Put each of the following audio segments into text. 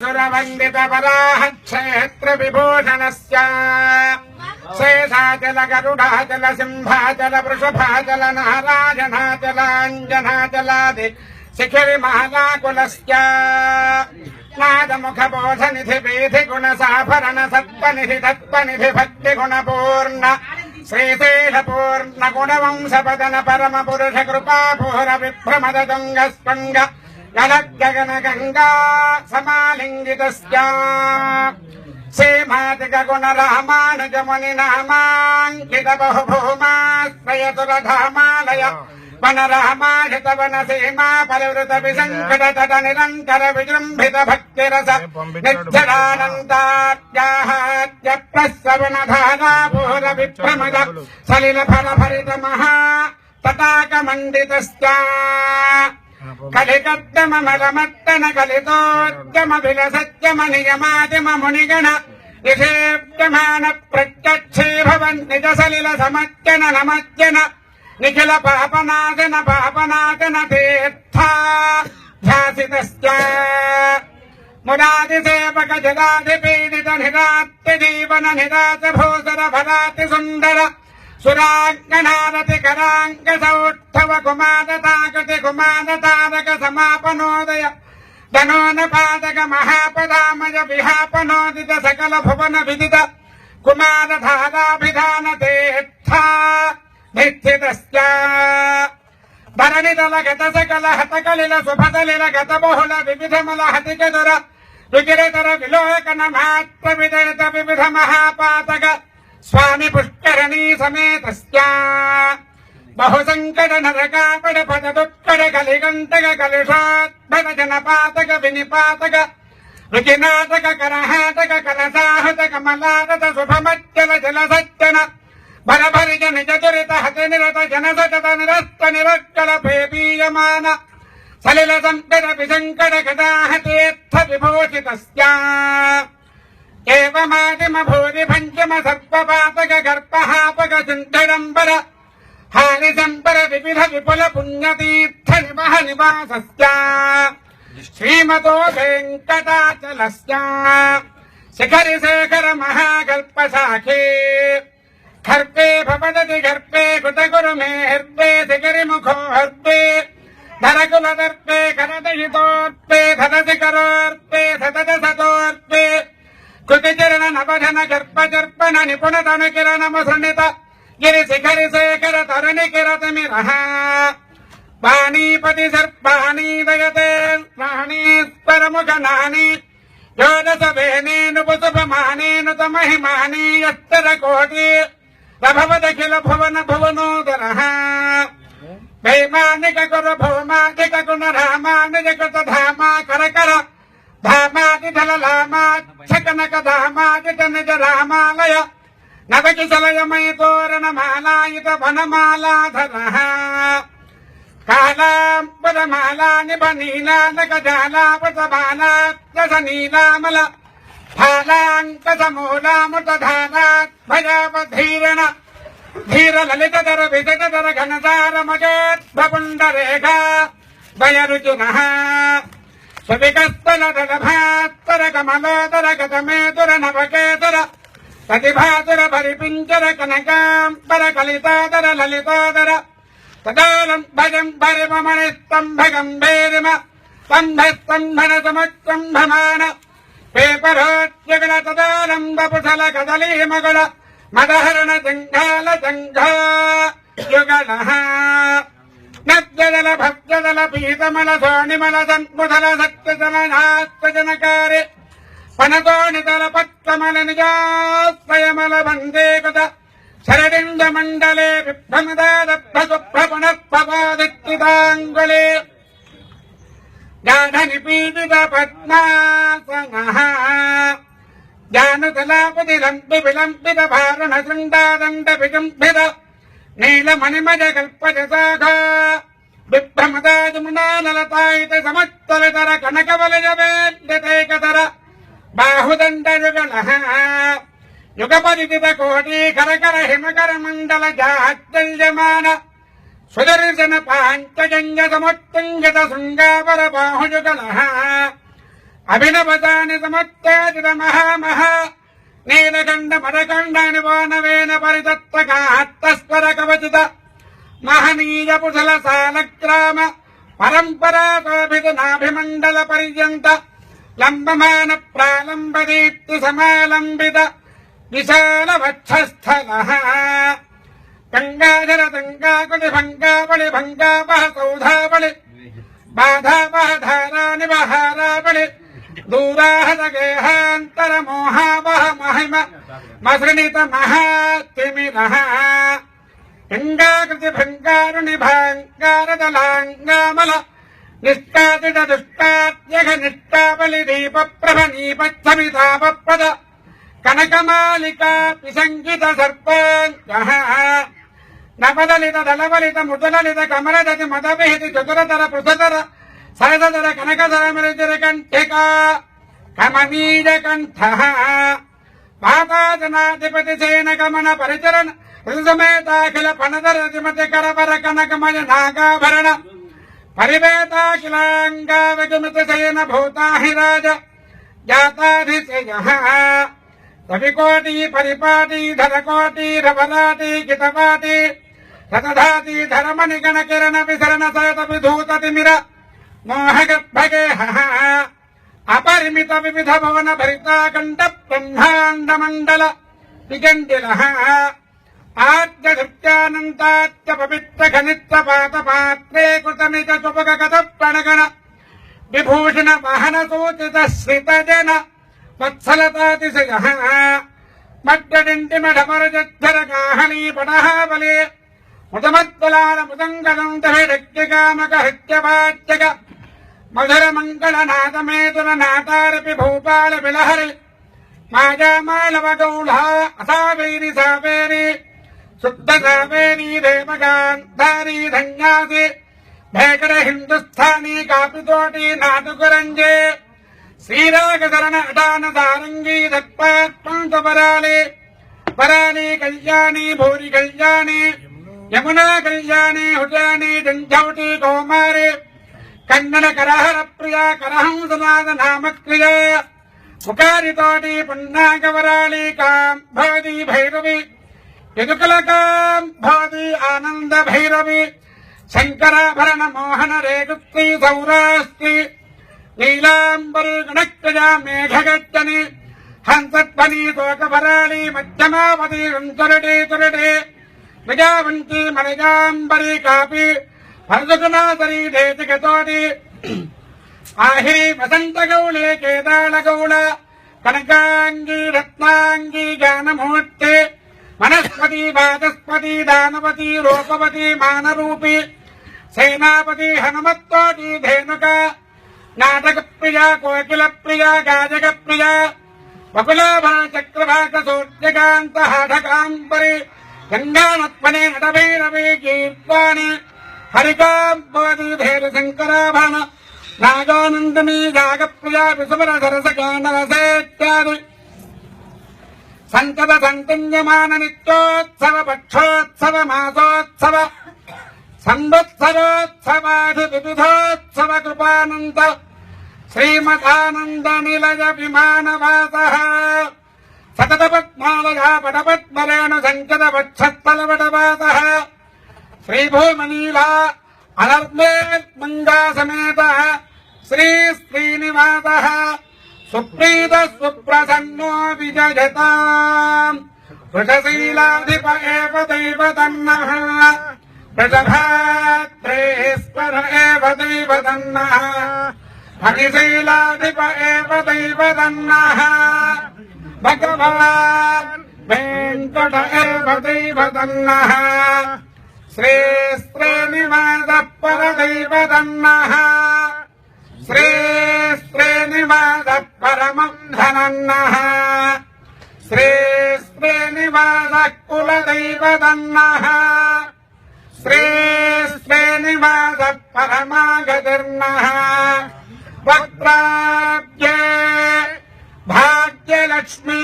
सुरवन्दितपराहक्षेत्रविभूषणस्य शेषाचल गरुडाचल सिंहाचल वृषभाचल नारायणाचलाञ्जनाचलादि शिखिरिमालाकुलस्य नादमुखबोधनिधि वीधि गुणसाभरण सत्त्वनिधि तत्त्वनिधि भक्तिगुणपूर्ण श्रीशैलपूर्ण गुणवंशपदन परम पुरुष कृपापूर विभ्रमद तुङ्गस्पङ्ग గలగగనగంగా సమాలింగితస్యా శ్రీమాతిగుణరామానుజముని నామాంకిత బహుభూమాశ్రయతులధామాలయ వనరామాషిత వన సీమా పరివృత విసంకట తట నిరంతర విజృంభిత భక్తిరస నిర్జరానంతాత్యాహాత్యప్రసవనధారాపూర విప్రమద సలిల ఫల ఫలిత మహా తటాకమండితస్యా కలికత్తమలమట్టన కలితోద్యమ విలసత్యమ నియమాదిమ మునిగణ నిషేప్యమాన ప్రత్యక్షే భవన్ నిజ సలిల సమత్యన నమత్యన నిఖిల పాపనాశన పాపనాశన తీర్థాధ్యాసితశ్చ మురాది సేవక జగాది పీడిత నిరాత్య జీవన నిరాశ భూసర ఫలాతి సుందర సురాంగనారతి కరాంగ సౌత్థవ కుమారతాకటి కుమారతారక సమాపనోదయ ధనోన పాదక మహాపదామయ విహాపనోదిత సకల భువన విదిత కుమార ధారాభిధాన తీర్థ నిశ్చితశ్చ ధరణిదల గత సకల హతకలిల సుభదలిల గత బహుళ వివిధముల హతికదుర వికిరతర విలోకన మాత్ర విదరిత వివిధ మహాపాతక स्वामी पुष्करणी समेत बहुसंकट नरकापड पद दुत्कड कलिगन्तक कलुषात्मक जनपातक विनिपातक रुचिनाटक करहाटक कलसाहत कमलारत शुभमच्चल जलसच्चन बलभरिजन चतुरित हत निरत जनसतत निरस्त निरक्कल फेपीयमान सलिल संकट विसङ्कट कदाहतेत्थ विभूषितस्या एवमादिमभूरिभञ्चम सर्वपातकगर्पहापक चिन्तडम्बर हारिशम्बर विविध विपुल पुण्यतीर्थ निवह निवास श्रीमतो वेङ्कटाचलस्य। शिखरि शेखर महाकल्पशाखे खर्पे भवदति गर्पे कृतगुरु मे हर्पे शिखरिमुखो हर्पे। धरकुलदर्पे करदयितोऽर्पे सदसि करोऽर्पे सदज सतोऽर्पे కృతిచరణ నవధన గర్భ జర్పణ నిపుణ తన కిరణమ సున్నిత గిరి శిఖరి శేఖర తరుణి కిరతమి రహ. పాణీపతి సర్పాణి దయతే. ప్రాణీశ్వరముఖ నాని. యోదస వేణేను పుసుపమానేను తమహిమాని యస్తర కోటి. ప్రభవదఖిల భువన భువనోదర. వైమానిక కుర భౌమానిక గుణ రామానుజ కృత ధామా కరకర ధామాది ధల లామాక్షకనక ధామాది నిజ రామాలయ నవకి సలయమయ తోరణ మాలాయుత వనమాలాధర. కాళాంబరమాలాని బనీలానక జాలాపత బాలాత్యస నీలామల ఫాలాంకస మూలాముత ధారాత్ భయావధీరణ. ధీర లలిత ధర విజట ధర ఘనసార మజోద్భపుండ రేఖ దయరుచున సువికస్తల దళభాత్తర కమలోదర గతమేతుర నవకేతుర ప్రతిభాతుర పరిపించర కనకాంబర కలితాదర లలితాదర తదాలం భజం పరిమమణి స్తంభ గంభీరిమ స్తంభ స్తంభన సముత్తంభమాన పేపరోత్యగల తదాలం బపుసల కదలీ మగుళ మదహరణ జంఘాల జంఘా యుగల నద్యదల భక్తదల పీతమల సోణిమల సన్ముదల సత్యజన నాస్త్రజనకారి పనతోణితల పత్కమల నిజాశ్రయమల వందే కథ శరడింద మండలే విభ్రమదాదత్త సుప్రపుణఃపవాదిత్తితాంగులే గాఢ నిపీడిత పద్మాసన జానుతలాపతి లంపి విలంపిత భారణ శృంగాదండ విజంభిత నీలమణిమజ కల్పజ శాఖ బిభ్రమదాజమునాలతాయిత సమస్తరతర కనకవలయ వేంకతర బాహుదండ కోటి కరకర హిమకర మండల జాత్యల్యమాన సుదర్శన పాంచజంగ సముత్తుంగత శృంగావర బాహుయుగల అభినవదాని సముత్తేజిత మహామహా నీలకండ మరకండాని వానవేన పరితత్వకాత్తస్వర కవచిత మహనీయ పుసల సాలగ్రామ పరంపరా శోభిత నాభిమండల పర్యంత లంబమాన ప్రాలంబ దీప్తి సమాలంబిత విశాల వక్షస్థల గంగాధర గంగాకులి భంగావళి భంగావహ సౌధావళి బాధావహ ధారాని వహారావళి దూరాహతగేహాంతర మోహావహ మహిమ మసృణిత మహాతిమిర గంగాకృతి భంగారుణి భాంగారదలాంగామల నిష్కాతిట దుష్టాత్యగ నిష్టాబలి దీప ప్రభ నీపచ్చమితాపద కనకమాలికా విసంగిత సర్పాంగ నవదలిత దళవలిత మృదులలిత కమలదతి మదవిహితి చతురతర పృథతర సరసతర కనకధరమరితిర కంఠిక కమనీయ కంఠ పాపాజనాధిపతి సేన గమన పరిచరణ ఋతుసమేతాఖిల పణధర రతిమతి కరవర కనకమయ నాగాభరణ పరివేతాఖిలాంగా విగమిత సేన భూతాహి రాజ జాతాధిశయ రవికోటి పరిపాటి ధరకోటి రవరాటి కితపాటి రథధాతి ధరమణి గణ కిరణ విసరణ సత విధూత తిమిర మోహగర్భగే అపరిమిత వివిధ భవన భరితాఖండ బ్రహ్మాండ మండల విగండిల ఆద్య పవిత్ర ఘనిత్ర పాత పాత్రే కృతమిత చుపగత ప్రణగణ విభూషణ వహన సూచిత శ్రిత జన వత్సలతాతిశయ మడ్డింటి మఢమర జద్ధర గాహనీ పడహావలే ముదమత్తులాల ముదంగలం దహిడక్యకామక హత్యవాచ్యక మధుర మంగళ నాదమేతుల నాటారపి భూపాల విలహరి మాజామాళవ గౌళా అసావేరి సావేరి శుద్ధ సావేరి దేవగాంధారి ధన్యాసి భేకర హిందుస్థాని కాపితోటి నాటుకురంజే శ్రీరాగ శరణ అటాన సారంగి దత్పాత్మంత పరాళి పరాళి కళ్యాణి భూరి కళ్యాణి యమునా కళ్యాణి హుజాని జంఝౌటి కౌమారి కన్నడ కరహర ప్రియ కరహంసనాద నామక్రియ ముఖారితోటి పున్నాగవరాళి భవతి భైరవి ఎదుకల భవతి ఆనంద భైరవి శంకరాభరణ మోహన రేగుత్రి సౌరాస్తి నీలాంబరు గణక్రజా మేఘగట్టని హంసత్వని తోకభరాళి మధ్యమావతి రుంతురటి తురటి విజావంతి మరిగాంబరి కాపి భరదుకునాసరి దేశికతోటి వసంత గౌళే కేదాళ గౌళ కనకాంగి రత్నాంగి జ్ఞానమూర్తి వనస్పతి వాచస్పతి దానపతి రూపవతి మానరూపి సేనాపతి హనుమత్తోటి ధేనుక నాటక ప్రియ కోకిల ప్రియ గాజక ప్రియ వకులాభా చక్రభాక సూర్యకాంత హాఢకాంబరి గంగానత్మనే నటభైరవే కీర్వాణి హరికాంబోధి శంకరాభాన శంకరాభరణ నాగానందమీ జాగప్రియ విసుమర సరస గానరసేత్యాది సంతత సంకన్యమాన నిత్యోత్సవ పక్షోత్సవ మాసోత్సవ సంవత్సరోత్సవాది వివిధోత్సవ కృపానంద శ్రీమదానంద నిలయ విమానవాస సతత పద్మాలయ పటపద్మరేణ సంచత వక్షస్థలవటవాస శ్రీభూమనీలా అనర్మే మంగా సమేత శ్రీ శ్రీనివాస సుప్రీత సుప్రసన్నో విజయత వృషశీలాధిప ఏవ దైవతన్నః వృషభాద్రేశ్వర ఏవ దైవతన్నః హరిశీలాధిప ఏవ దైవతన్నః భగవాన్ వెంకట ఏవ దైవతన్నః శ్రీ శ్రీనివాస పరదైవతన్నః శ్రీ శ్రీనివాస పరమం ధనన్నః శ్రీ శ్రీనివాస కులదైవతన్నః శ్రీ శ్రీనివాస పరమాగతిర్నః వక్త్రాబ్జే భాగ్యలక్ష్మీ.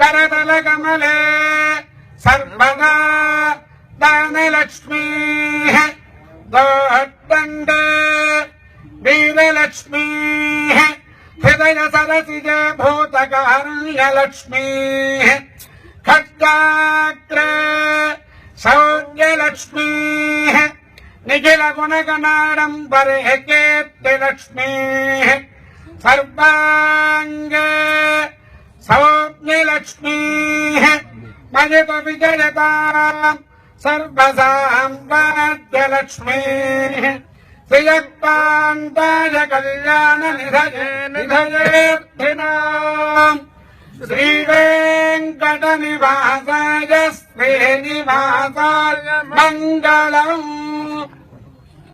కరతల కమలే సర్వదా దానలక్ష్మీ దాహద్దండ. వీరలక్ష్మీ హృదయ సరసిజ భూతకారుణ్యలక్ష్మీ ఖడ్గాగ్ర సౌజ్ఞలక్ష్మీ నిఖిల గుణగణాడంబరే కీర్తిలక్ష్మీ సర్వాంగ సౌజ్ఞలక్ష్మీ మజిత విజయతాం सर्वसाम्राज्यलक्ष्मी श्रियक्तान्ताय कल्याण निधये निधयेऽर्थिनाम् श्रीवेङ्कटनिवासाय श्रीनिवासाय मङ्गलम्